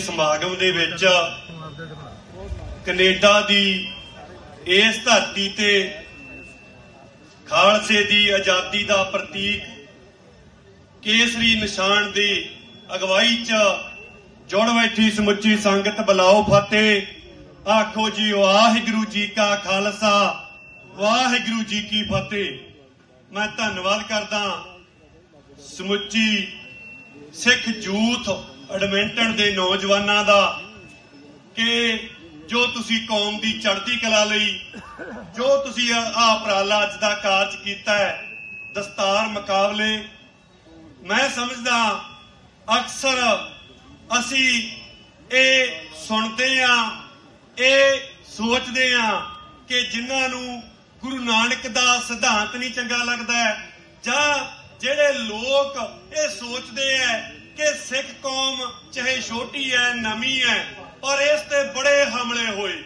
ਸਮਾਗਮ ਦੇ ਵਿੱਚ ਕੈਨੇਡਾ ਦੀ ਇਸ ਧਰਤੀ ਤੇ ਖਾਲਸੇ ਦੀ ਆਜ਼ਾਦੀ ਦਾ ਪ੍ਰਤੀਕ ਕੇਸਰੀ ਨਿਸ਼ਾਨ ਦੀ ਅਗਵਾਈ 'ਚ ਜੁੜ ਬੈਠੀ ਸਮੁੱਚੀ ਸੰਗਤ ਬੁਲਾਓ ਫਤਿਹ। ਆਖੋ ਜੀ, ਵਾਹਿਗੁਰੂ ਜੀ ਕਾ ਖਾਲਸਾ, ਵਾਹਿਗੁਰੂ ਜੀ ਕੀ ਫਤਿਹ। ਮੈਂ ਧੰਨਵਾਦ ਕਰਦਾ ਸਮੁੱਚੀ ਸਿੱਖ ਜੂਥ ਐਡਮਿੰਟਨ ਦੇ ਨੌਜਵਾਨਾਂ ਦਾ ਕਿ ਜੋ ਤੁਸੀਂ ਕੌਮ ਦੀ ਚੜ੍ਹਦੀ ਕਲਾ ਲਈ, ਜੋ ਤੁਸੀਂ ਆ ਉਪਰਾਲਾ ਅੱਜ ਦਾ ਕਾਰਜ ਕੀਤਾ ਹੈ, ਦਸਤਾਰ ਮੁਕਾਬਲੇ, ਮੈਂ ਸਮਝਦਾ ਅਕਸਰ ਅਸੀਂ ਇਹ ਸੁਣਦੇ ਆ ਇਹ ਸੋਚਦੇ ਆ ਕਿ ਜਿਨ੍ਹਾਂ ਨੂੰ ਗੁਰੂ ਨਾਨਕ ਦਾ ਸਿਧਾਂਤ ਨਹੀਂ ਚੰਗਾ ਲੱਗਦਾ ਜਾਂ ਜਿਹੜੇ ਲੋਕ ਇਹ ਸੋਚਦੇ ਐ ਕਿ ਸਿੱਖ ਕੌਮ ਚਾਹੇ ਛੋਟੀ ਹੈ, ਨਵੀਂ ਹੈ, ਪਰ ਇਸ ਤੇ ਬੜੇ ਹਮਲੇ ਹੋਏ,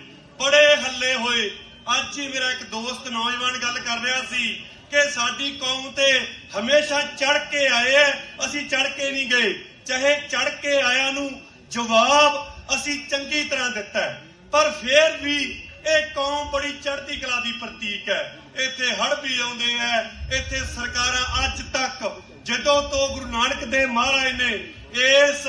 ਬੜੇ ਹੱਲੇ ਹੋਏ। ਅੱਜ ਹੀ ਮੇਰਾ ਇੱਕ ਦੋਸਤ ਨੌਜਵਾਨ ਗੱਲ ਕਰ ਰਿਹਾ ਸੀ ਕਿ ਸਾਡੀ ਕੌਮ ਤੇ ਹਮੇਸ਼ਾ ਚੜ ਕੇ ਆਏ ਅਸੀਂ ਚੜ ਕੇ ਨਹੀਂ ਗਏ। ਚਾਹੇ ਚੜ ਕੇ ਆਇਆ ਨੂੰ ਜਵਾਬ ਅਸੀਂ ਚੰਗੀ ਤਰ੍ਹਾਂ ਦਿੱਤਾ ਪਰ ਫੇਰ ਵੀ ਇਹ ਕੌਮ ਬੜੀ ਚੜ੍ਹਦੀ ਕਲਾ ਦੀ ਪ੍ਰਤੀਕ ਹੈ। ਇੱਥੇ ਹੜ ਵੀ ਆਉਂਦੇ ਐ ਇੱਥੇ ਸਰਕਾਰਾਂ ਅੱਜ ਤੱਕ ਜਦੋਂ ਤੋਂ ਗੁਰੂ ਨਾਨਕ ਦੇਵ ਮਹਾਰਾਜ ਨੇ ਇਸ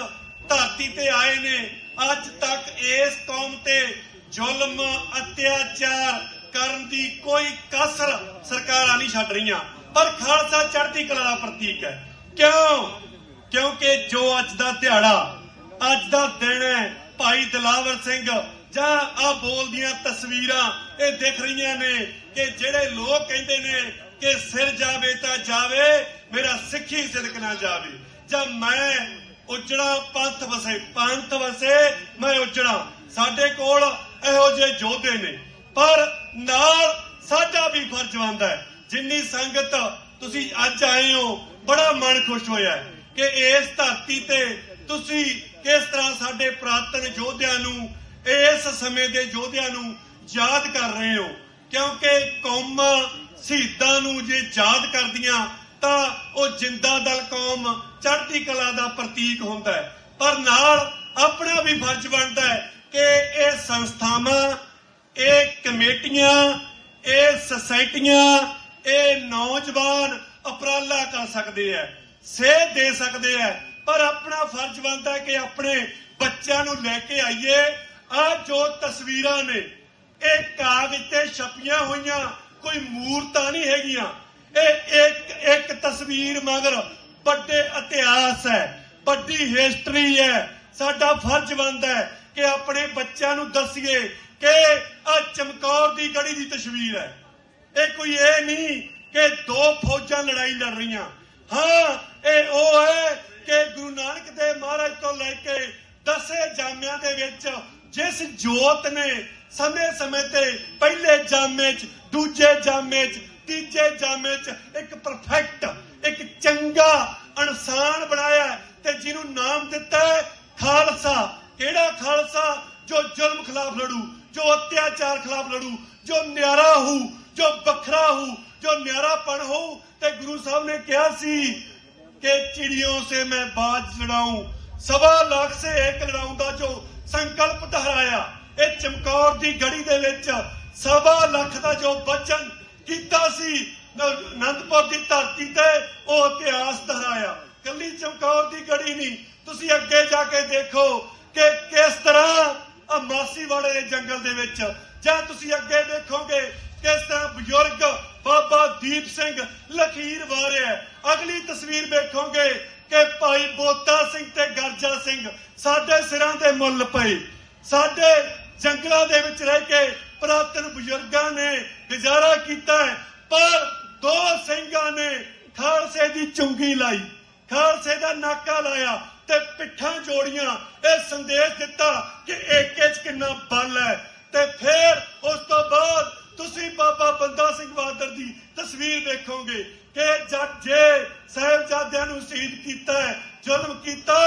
ਧਰਤੀ ਤੇ ਆਏ ਨੇ, ਅੱਜ ਤੱਕ ਇਸ ਕੌਮ ਤੇ ਜ਼ੁਲਮ, ਅਤਿਆਚਾਰ ਕਰਨ ਦੀ ਕੋਈ ਕਸਰ ਸਰਕਾਰਾਂ ਨਹੀਂ ਛੱਡ ਰਹੀਆਂ। ਪਰ ਖਾਲਸਾ ਚੜ੍ਹਦੀ ਕਲਾ ਦਾ ਪ੍ਰਤੀਕ ਹੈ। ਕਿਉਂ? ਕਿਉਂਕਿ ਜੋ ਅੱਜ ਦਾ ਦਿਹਾੜਾ, ਅੱਜ ਦਾ ਦਿਨ ਹੈ, ਭਾਈ ਦਲਾਵਰ ਸਿੰਘ, ਜਾਂ ਆ ਬੋਲਦੀਆਂ ਤਸਵੀਰਾਂ ਇਹ ਦਿਖ ਰਹੀਆਂ ਨੇ ਕਿ ਜਿਹੜੇ ਲੋਕ ਕਹਿੰਦੇ ਨੇ ਕਿ ਸਿਰ ਜਾਵੇ ਤਾਂ ਜਾਵੇ ਮੇਰਾ ਸਿੱਖੀ ਸਿਦਕ ਨਾ ਜਾਵੇ। ਜਾਂ ਮੈਂ ਉਜੜਾ ਪੰਥ ਵਸੇ ਪੰਥ ਵਸੇ ਮੈਂ ਉਜੜਾ। ਸਾਡੇ ਕੋਲ ਇਹੋ ਜਿਹੇ ਯੋਧੇ ਨੇ। ਪਰ ਨਾਲ ਸਾਡਾ ਵੀ ਫਰਜ਼ ਬਣਦਾ ਹੈ। ਜਿੰਨੀ ਸੰਗਤ ਤੁਸੀਂ ਅੱਜ ਆਏ ਹੋ, ਬੜਾ ਮਨ ਖੁਸ਼ ਹੋਇਆ ਕਿ ਇਸ ਧਰਤੀ ਤੇ ਤੁਸੀਂ ਕਿਸ ਤਰ੍ਹਾਂ ਸਾਡੇ ਪ੍ਰਾਤਨ ਯੋਧਿਆਂ ਨੂੰ, ਇਸ ਸਮੇਂ ਦੇ ਯੋਧਿਆਂ ਨੂੰ ਯਾਦ ਕਰ ਰਹੇ ਹੋ। ਕਿਉਂਕਿ ਕੌਮਾਂ ਸ਼ਹੀਦਾਂ ਨੂੰ ਜੇ ਯਾਦ ਕਰਦੀਆਂ ਤਾਂ ਉਹ ਜਿੰਦਾ ਦਲ ਕੌਮ ਚੜ੍ਹਦੀ ਕਲਾ ਦਾ ਪ੍ਰਤੀਕ ਹੁੰਦਾ ਹੈ। ਪਰ ਨਾਲ ਆਪਣਾ ਵੀ ਫਰਜ਼ ਬਣਦਾ ਹੈ ਕਿ ਇਹ ਸੰਸਥਾਵਾਂ, ਇਹ ਕਮੇਟੀਆਂ, ਇਹ ਸੁਸਾਇਟੀਆਂ, ਇਹ ਨੌਜਵਾਨ ਉਪਰਾਲਾ ਕਰ ਸਕਦੇ ਐ ਸੇਧ ਦੇ ਸਕਦੇ ਐ ਪਰ ਆਪਣਾ ਫਰਜ਼ ਬਣਦਾ ਕਿ ਆਪਣੇ ਬੱਚਿਆਂ ਨੂੰ ਲੈ ਕੇ ਆਈਏ। ਆ ਜੋ ਤਸਵੀਰਾਂ ਨੇ, ਇਹ ਕਾਗਜ਼ ਤੇ ਛਪੀਆਂ ਹੋਈਆਂ, ਕੋਈ ਮੂਰਤਾਂ ਨਹੀਂ ਹੈਗੀਆਂ। ਇਹ ਇੱਕ ਇੱਕ ਤਸਵੀਰ ਮਗਰ ਵੱਡੇ ਇਤਿਹਾਸ ਹੈ, ਵੱਡੀ ਹਿਸਟਰੀ ਹੈ। ਸਾਡਾ ਫਰਜ਼ ਬਣਦਾ ਹੈ ਕਿ ਆਪਣੇ ਬੱਚਿਆਂ ਨੂੰ ਦੱਸੀਏ ਕਿ ਆ ਚਮਕੌਰ ਦੀ ਗੜੀ ਦੀ ਤਸਵੀਰ ਹੈ। ਇਹ ਕੋਈ ਇਹ ਨਹੀਂ ਕਿ ਦੋ ਫੌਜਾਂ ਲੜਾਈ ਲੜ ਰਹੀਆਂ। ਹਾਂ, ਇਹ ਉਹ ਹੈ ਕਿ ਗੁਰੂ ਨਾਨਕ ਦੇਵ ਮਹਾਰਾਜ ਤੋਂ ਲੈ ਕੇ ਦਸੇ ਜਾਮਿਆਂ ਦੇ ਵਿੱਚ ਜਿਸ ਜੋਤ ਨੇ ਸਮੇਂ-ਸਮੇਂ ਤੇ ਪਹਿਲੇ ਜਾਮੇ 'ਚ, ਦੂਜੇ ਜਾਮੇ 'ਚ ਤੀਜੇ ਜਾਮੇ 'ਚ ਇੱਕ ਪਰਫੈਕਟ ਇੱਕ ਚੰਗਾ, ਇਨਸਾਨ ਬਣਾਇਆ ਤੇ ਜਿਹਨੂੰ ਨਾਮ ਦਿੱਤਾ ਖਾਲਸਾ। ਕਿਹੜਾ ਖਾਲਸਾ? ਜੋ ਜ਼ੁਲਮ ਖਿਲਾਫ ਲੜੂ, ਜੋ ਅਤਿਆਚਾਰ ਖਿਲਾਫ ਲੜੂ, ਜੋ ਨਿਆਰਾ ਹੋ, ਜੋ ਵੱਖਰਾ ਹੋ, ਜੋ ਨਿਆਰਾਪਣ ਹੋ। ਤੇ ਗੁਰੂ ਸਾਹਿਬ ਨੇ ਕਿਹਾ ਸੀ ਕਿ ਚਿੜੀਆਂ ਸੇ ਮੈਂ ਬਾਜ ਲੜਾऊं ਸਵਾ ਲੱਖ ਸੇ ਇੱਕ ਲੜਾऊं ਦਾ ਜੋ ਸੰਕਲਪ ਦੁਹਰਾਇਆ ਇਹ ਚਮਕੌਰ ਦੀ ਗੜੀ ਦੇ ਵਿੱਚ ਸਵਾ ਲੱਖ ਦਾ ਜੋ ਬਚਨ ਕੀਤਾ ਸੀ। ਅਨੰਦਪੁਰ ਦੀ ਧਰਤੀ ਤੇ ਉਹ ਇਤਿਹਾਸ ਦੁਹਰਾਇਆ। ਕੱਲੀ ਚਮਕੌਰ ਦੀ ਗੜੀ ਨਹੀਂ। ਤੁਸੀਂ ਅੱਗੇ ਜਾ ਕੇ ਦੇਖੋ ਕਿ ਕਿਸ ਤਰ੍ਹਾਂ ਮਾਸੀਵਾੜੇ ਦੇ ਜੰਗਲ ਦੇ ਵਿੱਚ, ਜਾਂ ਤੁਸੀਂ ਅੱਗੇ ਦੇਖੋਗੇ ਕਿਸ ਤਰ੍ਹਾਂ ਬਜ਼ੁਰਗ ਬਾਬਾ ਦੀਪ ਸਿੰਘ ਲਖੀਰ ਵਾਰਿਆ ਅਗਲੀ ਤਸਵੀਰ ਵੇਖੋਗੇ ਕਿ ਭਾਈ ਬੋਤਾ ਸਿੰਘ ਤੇ ਗਰਜਾ ਸਿੰਘ ਸਾਡੇ ਸਿਰਾਂ ਤੇ ਮੁੱਲ ਪਏ। ਸਾਡੇ ਜੰਗਲਾਂ ਦੇ ਵਿੱਚ ਰਹਿ ਕੇ ਪ੍ਰਾਤਨ ਬਜ਼ੁਰਗਾਂ ਨੇ ਗੁਜ਼ਾਰਾ ਕੀਤਾ ਹੈ, ਪਰ ਦੋ ਸਿੰਘਾਂ ਨੇ ਖਾਲਸੇ ਦੀ ਚੁੰਗੀ ਲਾਈ, ਖਾਲਸੇ ਦਾ ਨਾਕਾ ਲਾਇਆ ਤੇ ਪਿੱਠਾਂ ਜੋੜੀਆਂ, ਇਹ ਸੰਦੇਸ਼ ਦਿੱਤਾ ਕਿ ਏਕੇ ਚ ਕਿੰਨਾ ਬਲ ਹੈ। ਤੇ ਫਿਰ ਉਸ ਤੋਂ ਬਾਅਦ ਤੁਸੀਂ ਬਾਬਾ ਬੰਦਾ ਸਿੰਘ ਬਹਾਦਰ ਦੀ ਤਸਵੀਰ ਦੇਖੋਗੇ ਕਿ ਜਦ ਜੇ ਸਾਹਿਬਜ਼ਾਦਿਆਂ ਨੂੰ ਸ਼ਹੀਦ ਕੀਤਾ ਹੈ, ਜ਼ੁਲਮ ਕੀਤਾ,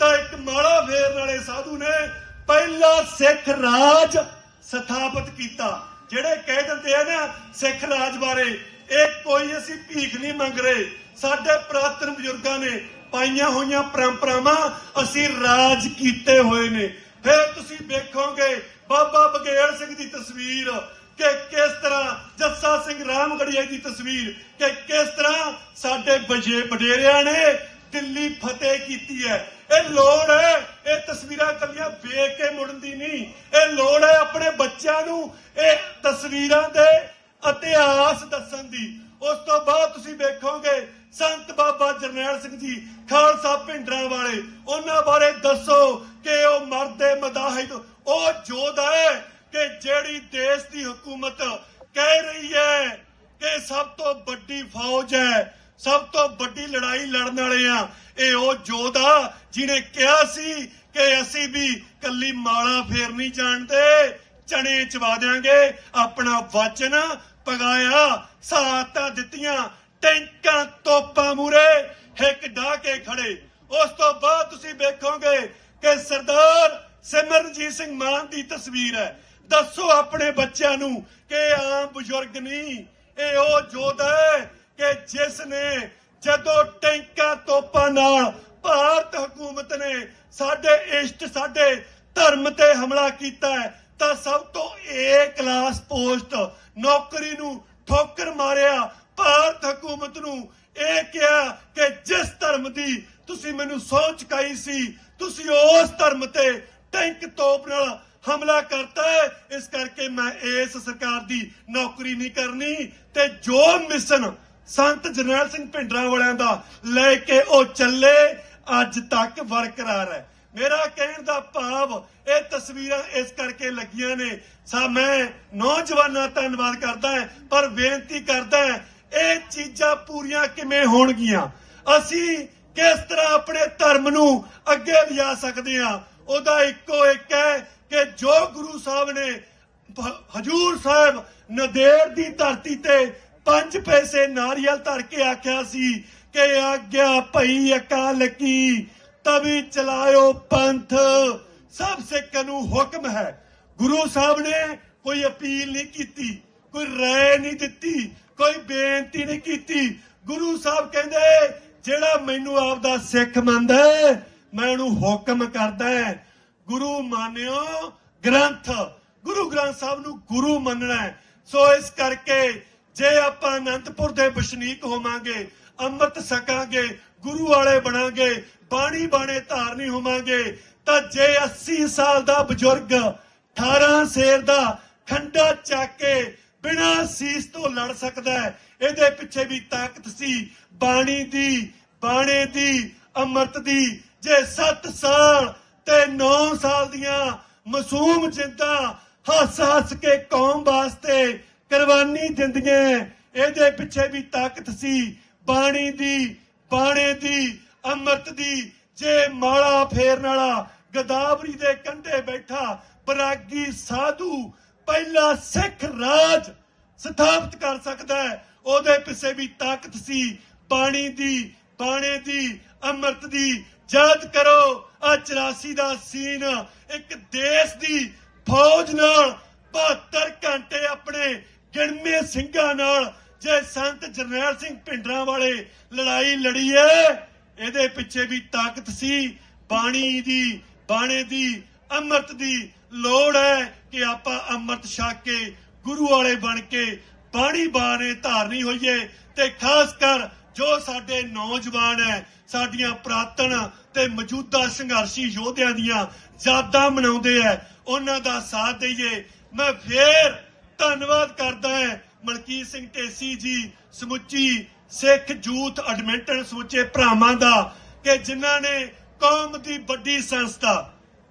ਤਾਂ ਇੱਕ ਮਾੜਾ ਫੇਰਨ ਵਾਲੇ ਸਾਧੂ ਨੇ, ਪਹਿਲਾ ਸਿੱਖ ਰਾਜ ਸਥਾਪਿਤ ਕੀਤਾ। ਜਿਹੜੇ ਕਹਿ ਦਿੰਦੇ ਆ ਨਾ ਸਿੱਖ ਰਾਜ ਬਾਰੇ, ਇਹ ਕੋਈ ਅਸੀਂ ਭੀਖ ਨਹੀਂ ਮੰਗ ਰਹੇ। ਸਾਡੇ ਪ੍ਰਾਤਨ ਬਜ਼ੁਰਗਾਂ ਨੇ ਪਾਈਆਂ ਹੋਈਆਂ ਪਰੰਪਰਾਵਾਂ ਅਸੀਂ ਰਾਜ ਕੀਤੇ ਹੋਏ ਨੇ। ਫਿਰ ਤੁਸੀਂ ਵੇਖੋਗੇ ਬਾਬਾ ਬਗੇੜ ਸਿੰਘ ਦੀ ਤਸਵੀਰ ਕਿ ਕਿਸ ਤਰ੍ਹਾਂ ਜੱਸਾ ਸਿੰਘ ਰਾਮਗੜੀਆ ਦੀ ਤਸਵੀਰ ਕਿ ਕਿਸ ਤਰ੍ਹਾਂ ਸਾਡੇ ਬਜੇ ਵਡੇਰਿਆਂ ਨੇ ਦਿੱਲੀ ਫਤਿਹ ਕੀਤੀ ਹੈ। ਇਹ ਲੋੜ ਹੈ, ਇਹ ਤਸਵੀਰਾਂ ਕੱਲੀਆਂ ਵੇਖ ਕੇ ਮੁੜਨ ਦੀ ਨਹੀਂ। ਇਹ ਲੋੜ ਹੈ ਆਪਣੇ ਬੱਚਿਆਂ ਨੂੰ ਇਹ ਤਸਵੀਰਾਂ ਦੇ ਇਤਿਹਾਸ ਦੱਸਣ ਦੀ। ਉਸ ਤੋਂ ਬਾਅਦ ਤੁਸੀਂ ਵੇਖੋਗੇ ਸੰਤ ਬਾਬਾ ਜਰਨੈਲ ਸਿੰਘ ਜੀ, ਖਾਲਸਾ ਪਿੰਡਰਾਂ ਵਾਲੇ, ਉਹਨਾਂ ਬਾਰੇ ਦੱਸੋ ਕਿ ਉਹ ਮਰਦੇ ਮਦਾਹਿਦ ਉਹ ਯੋਧਾ ਹੈ ਕਿ ਜਿਹੜੀ ਦੇਸ਼ ਦੀ ਹਕੂਮਤ ਕਹਿ ਰਹੀ ਹੈ ਕਿ ਸਭ ਤੋਂ ਵੱਡੀ ਫੌਜ ਹੈ। ਸਭ ਤੋਂ ਵੱਡੀ ਲੜਾਈ ਲੜਨ ਵਾਲੇ ਆ। ਇਹ ਉਹ ਯੋਧਾ ਜਿਹਨੇ ਕਿਹਾ ਸੀ ਕਿ ਅਸੀਂ ਵੀ ਕੱਲੀ ਮਾਲਾ ਫੇਰ ਨਹੀਂ ਜਾਣਦੇ। ਚਣੇ ਚਵਾ ਦਿਆਂਗੇ। ਆਪਣਾ ਵਚਨ ਪਗਾਇਆ। ਸਾਤਾਂ ਦਿੱਤੀਆਂ। ਟੈਂਕਾਂ ਤੋਪਾਂ ਮੂਰੇ। ਹਿੱਕ ਢਾ ਕੇ ਖੜੇ। ਉਸ ਤੋਂ ਬਾਅਦ ਤੁਸੀਂ ਵੇਖੋਗੇ ਕਿ ਸਰਦਾਰ ਸਿਮਰਨਜੀਤ ਸਿੰਘ ਮਾਨ ਦੀ ਤਸਵੀਰ ਹੈ। ਦੱਸੋ ਆਪਣੇ ਬੱਚਿਆਂ ਨੂੰ ਕਿ ਆਮ ਬਜ਼ੁਰਗ ਨਹੀਂ। ਇਹ ਉਹ ਯੋਧਾ ਹੈ ਕਿ ਜਿਸ ਨੇ ਜਦੋਂ ਟੈਂਕਾਂ ਤੋਪਾਂ ਨਾਲ ਭਾਰਤ ਹਕੂਮਤ ਨੇ ਸਾਡੇ ਇਸ਼ਟ, ਸਾਡੇ ਧਰਮ ਤੇ ਹਮਲਾ ਕੀਤਾ ਤਾਂ ਸਭ ਤੋਂ ਏ ਕਲਾਸ ਪੋਸਟ ਨੌਕਰੀ ਨੂੰ ਠੋਕਰ ਮਾਰਿਆ, ਭਾਰਤ ਹਕੂਮਤ ਨੂੰ ਇਹ ਕਿਹਾ ਕਿ ਜਿਸ ਧਰਮ ਦੀ ਤੁਸੀਂ ਮੈਨੂੰ ਸੋਚ ਚੁਕਾਈ ਸੀ, ਤੁਸੀਂ ਉਸ ਧਰਮ ਤੇ ਟੈਂਕ ਤੋਪ ਨਾਲ ਹਮਲਾ ਕਰਤਾ ਹੈ, ਇਸ ਕਰਕੇ ਮੈਂ ਇਸ ਸਰਕਾਰ ਦੀ ਨੌਕਰੀ ਨਹੀਂ ਕਰਨੀ ਤੇ ਜੋ ਮਿਸ਼ਨ ਸੰਤ ਜਰਨੈਲ ਸਿੰਘ ਭਿੰਡਰਾਂ ਵਾਲਿਆਂ ਦਾ ਲੈ ਕੇ ਉਹ ਚੱਲੇ, ਅੱਜ ਤੱਕ ਬਰਕਰਾਰ ਹੈ। ਮੇਰਾ ਕਹਿਣ ਦਾ ਭਾਵ, ਇਹ ਤਸਵੀਰਾਂ ਇਸ ਕਰਕੇ ਲੱਗੀਆਂ ਨੇ, ਸਾ ਮੈਂ ਨੌਜਵਾਨਾਂ ਧੰਨਵਾਦ ਕਰਦਾ ਹਾਂ, ਪਰ ਬੇਨਤੀ ਕਰਦਾ ਹਾਂ, ਇਹ ਚੀਜ਼ਾਂ ਪੂਰੀਆਂ ਕਿਵੇਂ ਹੋਣਗੀਆਂ? ਅਸੀਂ ਕਿਸ ਤਰ੍ਹਾਂ ਆਪਣੇ ਧਰਮ ਨੂੰ ਅੱਗੇ ਲਿਆ ਸਕਦੇ ਹਾਂ? ਉਹਦਾ ਇੱਕੋ ਇੱਕ ਹੈ ਕਿ ਜੋ ਗੁਰੂ ਸਾਹਿਬ ਨੇ ਹਜੂਰ ਸਾਹਿਬ ਨਦੇੜ ਦੀ ਧਰਤੀ ਤੇ ਪੰਜ ਪੈਸੇ ਨਾਰੀਅਲ ਧਰ ਕੇ ਆਖਿਆ ਸੀ ਕਿ ਆਗਿਆ ਭਈ ਅਕਾਲ ਕੀ, ਤਵੀ ਚਲਾਇਓ ਪੰਥ। ਸਭ ਸਿੱਖਾਂ ਨੂੰ ਹੁਕਮ ਹੈ। ਗੁਰੂ ਸਾਹਿਬ ਨੇ ਕੋਈ ਅਪੀਲ ਨਹੀਂ ਕੀਤੀ, ਕੋਈ ਰਾਏ ਨਹੀਂ ਦਿੱਤੀ, ਕੋਈ ਬੇਨਤੀ ਨਹੀਂ ਕੀਤੀ। ਗੁਰੂ ਸਾਹਿਬ ਕਹਿੰਦੇ, ਜਿਹੜਾ ਮੈਨੂੰ ਆਪਦਾ ਸਿੱਖ ਮੰਨਦਾ ਮੈਂ ਉਹਨੂੰ ਹੁਕਮ ਕਰਦਾ ਗੁਰੂ ਮਾਨਿਓ ਗ੍ਰੰਥ। ਗੁਰੂ ਗ੍ਰੰਥ ਸਾਹਿਬ ਨੂੰ ਗੁਰੂ ਮੰਨਣਾ ਸੋ ਇਸ ਕਰਕੇ ਜੇ ਆਪਾਂ ਅਨੰਦਪੁਰ ਦੇ ਵਸਨੀਕ ਹੋਵਾਂਗੇ, ਅੰਮ੍ਰਿਤ ਛਕਾਂਗੇ, ਗੁਰੂ ਵਾਲੇ ਬਣਾਂਗੇ, ਬਾਣੀ ਬਾਣੇ ਧਾਰਨੀ ਹੋਵਾਂਗੇ, ਤਾਂ ਜੇ 80 ਸਾਲ ਦਾ ਬਜ਼ੁਰਗ 18 ਸ਼ੇਰ ਦਾ ਖੰਡਾ ਚੱਕ ਕੇ ਬਿਨਾਂ ਸੀਸ ਤੋਂ ਲੜ ਸਕਦਾ ਹੈ, ਇਹਦੇ ਪਿੱਛੇ ਵੀ ਤਾਕਤ ਸੀ, ਬਾਣੀ ਦੀ, ਬਾਣੇ ਦੀ, ਅੰਮ੍ਰਿਤ ਦੀ, ਜੇ 7 ਸਾਲ ਤੇ 9 ਸਾਲ ਦੀਆਂ ਮਾਸੂਮ ਜਿੰਦਾਂ ਹੱਸ ਹੱਸ ਕੇ ਕੌਮ ਵਾਸਤੇ ਕੁਰਬਾਨੀ ਦਿੰਦੀਆਂ ਇਹਦੇ ਪਿੱਛੇ ਵੀ ਤਾਕਤ ਸੀ। ਬਾਣੀ ਦੀ, ਬਾਣੇ ਦੀ, ਅੰਮ੍ਰਿਤ ਦੀ। ਜੇ ਮਾਲਾ ਫੇਰਨ ਵਾਲਾ ਗਦਾਵਰੀ ਦੇ ਕੰਢੇ ਬੈਠਾ, ਬਰਾਗੀ ਸਾਧੂ, ਪਹਿਲਾ ਸਿੱਖ ਰਾਜ ਸਥਾਪਿਤ ਕਰ ਸਕਦਾ ਹੈ ਉਹਦੇ ਪਿੱਛੇ ਵੀ ਤਾਕਤ ਸੀ। ਬਾਣੀ ਦੀ, ਬਾਣੇ ਦੀ, ਅੰਮ੍ਰਿਤ ਦੀ। ਯਾਦ ਕਰੋ, ਆ 84 ਦਾ ਸੀਨ, ਇੱਕ ਦੇਸ਼ ਦੀ ਫੌਜ ਨਾਲ 72 ਘੰਟੇ ਆਪਣੇ ਗਿਣਵੇਂ ਸਿੰਘਾਂ ਨਾਲ ਜੇ ਸੰਤ ਜਰਨੈਲ ਸਿੰਘ ਭਿੰਡਰਾਂ ਵਾਲੇ ਲੜਾਈ ਲੜੀ ਹੈ ਇਹਦੇ ਪਿੱਛੇ ਵੀ ਤਾਕਤ ਸੀ, ਬਾਣੀ ਦੀ, ਬਾਣੇ ਦੀ, ਅੰਮ੍ਰਿਤ ਦੀ ਲੋੜ ਹੈ ਕਿ ਆਪਾਂ ਅੰਮ੍ਰਿਤ ਛਕ ਕੇ ਗੁਰੂ ਵਾਲੇ ਬਣ ਕੇ ਬਾਣੀ ਬਾਰੇ ਧਾਰਨੀ ਹੋਈਏ ਤੇ ਖਾਸ ਕਰ ਜੋ ਸਾਡੇ ਨੌਜਵਾਨ ਹੈ ਸਾਡੀਆਂ ਪ੍ਰਾਤਨ ਤੇ ਮੌਜੂਦਾ ਸੰਘਰਸ਼ੀ ਯੋਧਿਆਂ ਦੀਆਂ ਯਾਦਾਂ ਮਨਾਉਂਦੇ ਆ ਉਹਨਾਂ ਦਾ ਸਾਥ ਦਈਏ। ਮੈਂ ਫੇਰ ਧੰਨਵਾਦ ਕਰਦਾ ਹੈ ਮਲਕੀਤ ਸਿੰਘ ਢੇਸੀ ਜੀ, ਸਮੁੱਚੀ ਸਿੱਖ ਯੂਥ ਐਡਮਿੰਟਨ ਸਮੁੱਚੇ ਭਰਾਵਾਂ ਦਾ ਕਿ ਜਿਨ੍ਹਾਂ ਨੇ ਕੌਮ ਦੀ ਵੱਡੀ ਸੰਸਥਾ,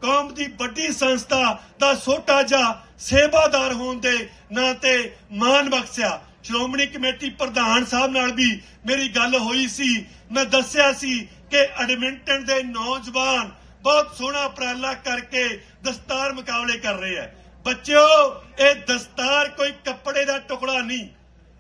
ਕੌਮ ਦੀ ਵੱਡੀ ਸੰਸਥਾ ਦਾ ਛੋਟਾ ਜਿਹਾ ਸੇਵਾਦਾਰ ਹੋਣ ਦੇ ਨਾਂ ਤੇ ਮਾਣ ਬਖਸ਼ਿਆ। ਸ਼੍ਰੋਮਣੀ ਕਮੇਟੀ ਪ੍ਰਧਾਨ ਸਾਹਿਬ ਨਾਲ ਵੀ ਮੇਰੀ ਗੱਲ ਹੋਈ ਸੀ। ਮੈਂ ਦੱਸਿਆ ਸੀ ਕਿ ਐਡਮਿੰਟਨ ਦੇ ਨੌਜਵਾਨ ਬਹੁਤ ਸੋਹਣਾ ਉਪਰਾਲਾ ਕਰਕੇ ਦਸਤਾਰ ਮੁਕਾਬਲੇ ਕਰ ਰਹੇ ਆ ਬੱਚਿਓ, ਇਹ ਦਸਤਾਰ ਕੋਈ ਕੱਪੜੇ ਦਾ ਟੁਕੜਾ ਨਹੀਂ।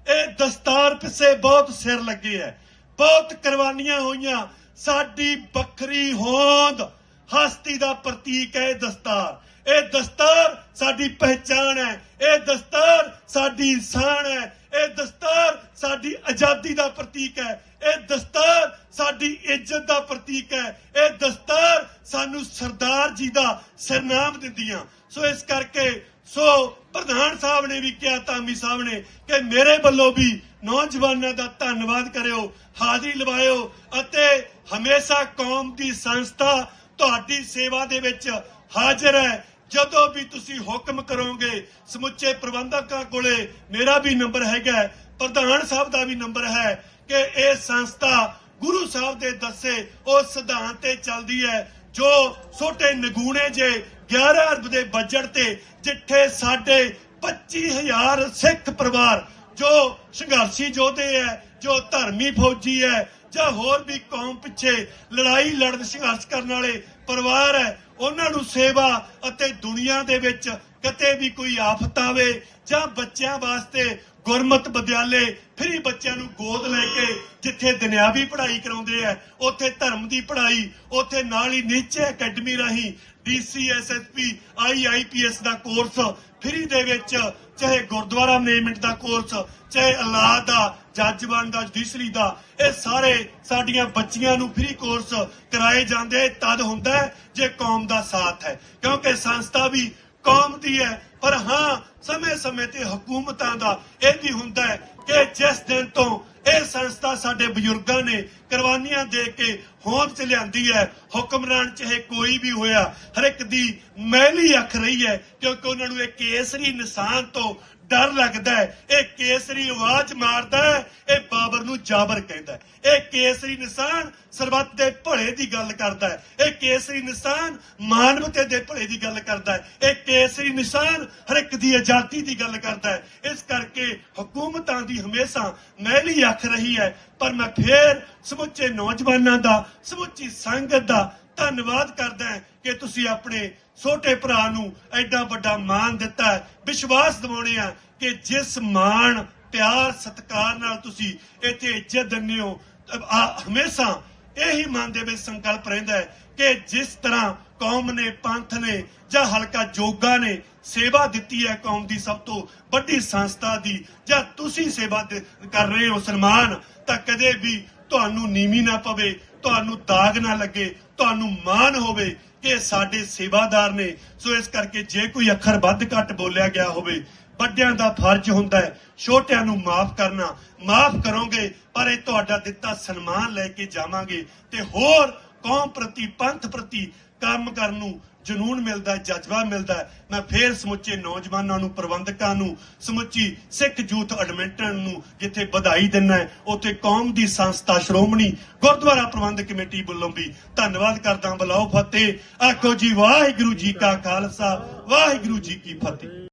ਇਹ ਦਸਤਾਰ ਪਿੱਛੇ ਬਹੁਤ ਸਿਰ ਲੱਗੇ ਐ। ਬਹੁਤ ਕੁਰਬਾਨੀਆਂ ਹੋਈਆਂ। ਸਾਡੀ ਵੱਖਰੀ ਹੋਂਦ ਹਸਤੀ ਦਾ ਪ੍ਰਤੀਕ ਹੈ ਇਹ ਦਸਤਾਰ। ਇਹ ਦਸਤਾਰ ਸਾਡੀ ਪਹਿਚਾਨ ਹੈ ਇਹ ਦਸਤਾਰ ਸਾਡੀ ਸ਼ਾਨ ਹੈ ਇਹ ਦਸਤਾਰ ਸਾਡੀ ਆਜ਼ਾਦੀ ਦਾ ਪ੍ਰਤੀਕ ਹੈ ਇਹ ਦਸਤਾਰ ਸਾਡੀ ਇੱਜ਼ਤ ਦਾ ਪ੍ਰਤੀਕ ਹੈ ਇਹ ਦਸਤਾਰ ਸਾਨੂੰ ਸਰਦਾਰ ਜੀ ਦਾ ਸਰਨਾਮ ਦਿੰਦੀਆਂ। ਸੋ ਇਸ ਕਰਕੇ, ਸੋ ਪ੍ਰਧਾਨ ਸਾਹਿਬ ਨੇ ਵੀ ਕਿਹਾ ਧਾਮੀ ਸਾਹਿਬ ਨੇ ਕਿ ਮੇਰੇ ਵੱਲੋਂ ਵੀ ਨੌਜਵਾਨਾਂ ਦਾ ਧੰਨਵਾਦ ਕਰਿਓ, ਹਾਜ਼ਰੀ ਲਵਾਇਓ ਅਤੇ ਹਮੇਸ਼ਾ ਕੌਮ ਦੀ ਸੰਸਥਾ ਤੁਹਾਡੀ ਸੇਵਾ ਦੇ ਵਿੱਚ ਹਾਜ਼ਰ ਹੈ। ਜਦੋਂ ਵੀ ਤੁਸੀਂ ਹੁਕਮ ਕਰੋਗੇ, ਸਮੁੱਚੇ ਪ੍ਰਬੰਧਕਾਂ ਕੋਲੇ ਮੇਰਾ ਵੀ ਨੰਬਰ ਹੈਗਾ ਪ੍ਰਧਾਨ ਸਾਹਿਬ ਦਾ ਵੀ ਨੰਬਰ ਹੈ ਕਿ ਇਹ ਸੰਸਥਾ ਗੁਰੂ ਸਾਹਿਬ ਦੇ ਦੱਸੇ ਉਹ ਸਿਧਾਂਤ ਤੇ ਚੱਲਦੀ ਹੈ, ਜੋ ਛੋਟੇ ਨਗੂਣੇ ਜੇ 11 ਅਰਬ ਦੇ ਬਜਟ ਤੇ ਜਿੱਥੇ ਸਾਡੇ 25000 ਸਿੱਖ ਪਰਿਵਾਰ, ਜੋ ਸੰਘਰਸ਼ੀ ਯੋਧੇ ਹੈ, ਜੋ ਧਰਮੀ ਫੌਜੀ ਹੈ, ਜਾਂ ਹੋਰ ਵੀ ਕੌਮ ਪਿੱਛੇ ਲੜਾਈ, ਲੜਨ, ਸੰਘਰਸ਼ ਕਰਨ ਵਾਲੇ ਪਰਿਵਾਰ ਹੈ, ਉਹਨਾਂ ਨੂੰ ਸੇਵਾ ਅਤੇ ਦੁਨੀਆ ਦੇ ਵਿੱਚ ਕਿਤੇ ਵੀ ਕੋਈ ਆਫਤ ਆਵੇ ਜਾਂ ਬੱਚਿਆਂ ਵਾਸਤੇ ਗੁਰਮਤ ਵਿਦਿਆਲੇ ਫਰੀ ਬੱਚਿਆਂ ਨੂੰ ਗੋਦ ਲੈ ਕੇ ਜਿੱਥੇ ਦੁਨਿਆਵੀ ਪੜ੍ਹਾਈ ਕਰਾਉਂਦੇ ਆ, ਉੱਥੇ ਧਰਮ ਦੀ ਪੜ੍ਹਾਈ, ਉੱਥੇ ਨਾਲ ਹੀ ਨੀਚੇ ਅਕੈਡਮੀ ਰਾਹੀਂ ਡੀਸੀਐਸਐਸਪੀ ਆਈਆਈਪੀਐਸ ਦਾ ਕੋਰਸ ਫਰੀ ਦੇ ਵਿੱਚ, ਚਾਹੇ ਗੁਰਦੁਆਰਾ ਮੈਨੇਜਮੈਂਟ ਦਾ ਕੋਰਸ, ਚਾਹੇ ਅਲਾਹ ਦਾ ਜੱਜ ਦਾ, ਜੁਡੀਸ਼ਰੀ ਦਾ, ਇਹ ਸਾਰੇ ਸਾਡੀਆਂ ਬੱਚੀਆਂ ਨੂੰ ਫ੍ਰੀ ਕੋਰਸ ਕਰਾਏ ਜਾਂਦੇ ਤਦ ਹੁੰਦਾ ਹੈ ਜੇ ਕੌਮ ਦਾ ਸਾਥ ਹੈ, ਕਿਉਂਕਿ ਸੰਸਥਾ ਵੀ ਕੌਮ ਦੀ ਹੈ ਪਰ ਹਾਂ, ਸਮੇਂ-ਸਮੇਂ ਤੇ ਹਕੂਮਤਾਂ ਦਾ ਇਹ ਵੀ ਹੁੰਦਾ ਹੈ ਕਿ ਜਿਸ ਦਿਨ ਤੋਂ ਇਹ ਸੰਸਥਾ ਸਾਡੇ ਬਜ਼ੁਰਗਾਂ ਨੇ ਕੁਰਬਾਨੀਆਂ ਦੇ ਕੇ ਹੋਂਦ ਚ ਲਿਆਂਦੀ ਹੈ, ਹੁਕਮਰਾਨ ਚਾਹੇ ਕੋਈ ਵੀ ਹੋਇਆ, ਹਰ ਇੱਕ ਦੀ ਮੈਲੀ ਅੱਖ ਰਹੀ ਹੈ ਕਿਉਂਕਿ ਉਹਨਾਂ ਨੂੰ ਇਹ ਕੇਸਰੀ ਨਿਸ਼ਾਨ ਤੋਂ ਡਰ ਲੱਗਦਾ ਹੈ। ਇਹ ਕੇਸਰੀ ਆਵਾਜ਼ ਮਾਰਦਾ ਹੈ। ਇਹ ਬਾਬਰ ਨੂੰ ਜਾਬਰ ਕਹਿੰਦਾ ਹੈ। ਇਹ ਕੇਸਰੀ ਨਿਸ਼ਾਨ ਸਰਬੱਤ ਦੇ ਭਲੇ ਦੀ ਗੱਲ ਕਰਦਾ ਹੈ। ਇਹ ਕੇਸਰੀ ਨਿਸ਼ਾਨ ਮਾਨਵਤੇ ਦੇ ਭਲੇ ਦੀ ਗੱਲ ਕਰਦਾ ਹੈ। ਇਹ ਕੇਸਰੀ ਨਿਸ਼ਾਨ ਹਰ ਇੱਕ ਦੀ ਆਜ਼ਾਦੀ ਦੀ ਗੱਲ ਕਰਦਾ ਹੈ। ਇਸ ਕਰਕੇ ਹਕੂਮਤਾਂ ਦੀ ਹਮੇਸ਼ਾ ਮੈਲੀ ਅੱਖ ਰਹੀ ਹੈ। ਪਰ ਮੈਂ ਫੇਰ ਸਮੁੱਚੇ ਨੌਜਵਾਨਾਂ ਦਾ, ਸਮੁੱਚੀ ਸੰਗਤ ਦਾ ਧੰਨਵਾਦ ਕਰਦਾ ਕਿ ਤੁਸੀਂ ਆਪਣੇ ਛੋਟੇ ਭਰਾ ਨੂੰ ਐਡਾ ਵੱਡਾ ਮਾਣ ਦਿੱਤਾ ਵਿਸ਼ਵਾਸ ਦਿਵਾਉਣੇ ਆ ਕਿ ਜਿਸ ਮਾਣ, ਪਿਆਰ, ਸਤਿਕਾਰ ਨਾਲ ਤੁਸੀਂ ਇੱਥੇ ਇੱਜ਼ਤ ਦਿੰਦੇ ਹੋ ਅ- ਆ- ਹਮੇਸ਼ਾ ਇਹੀ ਮਨ ਦੇ ਵਿੱਚ ਸੰਕਲਪ ਰਹਿੰਦਾ ਹੈ ਕਿ ਜਿਸ ਤਰ੍ਹਾਂ ਕੌਮ ਨੇ, ਪੰਥ ਨੇ ਜਾਂ ਹਲਕਾ ਜੋਗਾ ਨੇ ਸੇਵਾ ਦਿੱਤੀ ਹੈ ਕੌਮ ਦੀ ਸਭ ਤੋਂ ਵੱਡੀ ਸੰਸਥਾ ਦੀ ਜਾਂ ਤੁਸੀਂ ਸੇਵਾ ਕਰ ਰਹੇ ਹੋ ਸਨਮਾਨ, ਤਾਂ ਕਦੇ ਵੀ ਤੁਹਾਨੂੰ ਨੀਵੀਂ ਨਾ ਪਵੇ, ਤੁਹਾਨੂੰ ਦਾਗ ਨਾ ਲੱਗੇ ਤੁਹਾਨੂੰ ਮਾਣ ਹੋਵੇ ਕਿ ਸਾਡੇ ਸੇਵਾਦਾਰ ਨੇ। ਸੋ ਇਸ ਕਰਕੇ ਜੇ ਕੋਈ ਅੱਖਰ ਵੱਧ ਘੱਟ ਬੋਲਿਆ ਗਿਆ ਹੋਵੇ, ਵੱਡਿਆਂ ਦਾ ਫਰਜ਼ ਹੁੰਦਾ ਹੈ, ਛੋਟਿਆਂ ਨੂੰ ਮਾਫ ਕਰਨਾ। ਮਾਫ ਕਰੋਗੇ, ਪਰ ਇਹ ਤੁਹਾਡਾ ਦਿੱਤਾ ਸਨਮਾਨ ਲੈ ਕੇ ਜਾਵਾਂਗੇ। ਤੇ ਹੋਰ ਕੌਮ ਪ੍ਰਤੀ, ਪੰਥ ਪ੍ਰਤੀ ਕੰਮ ਕਰਨ ਨੂੰ ਜਨੂਨ ਮਿਲਦਾ, ਜਜ਼ਬਾ ਮਿਲਦਾ ਮੈਂ ਫੇਰ ਸਮੁੱਚੇ ਨੌਜਵਾਨਾਂ ਨੂੰ, ਪ੍ਰਬੰਧਕਾਂ ਨੂੰ, ਸਮੁੱਚੀ ਸਿੱਖ ਯੂਥ ਐਡਮਿੰਟਨ ਨੂੰ ਜਿੱਥੇ ਵਧਾਈ ਦਿੰਨਾ ਉੱਥੇ ਕੌਮ ਦੀ ਸੰਸਥਾ ਸ਼੍ਰੋਮਣੀ ਗੁਰਦੁਆਰਾ ਪ੍ਰਬੰਧਕ ਕਮੇਟੀ ਵੱਲੋਂ ਵੀ ਧੰਨਵਾਦ ਕਰਦਾ ਬਲਾਓ ਫਤਿਹ। ਆਖੋ ਜੀ, ਵਾਹਿਗੁਰੂ ਜੀ ਕਾ ਖਾਲਸਾ, ਵਾਹਿਗੁਰੂ ਜੀ ਕੀ ਫਤਿਹ।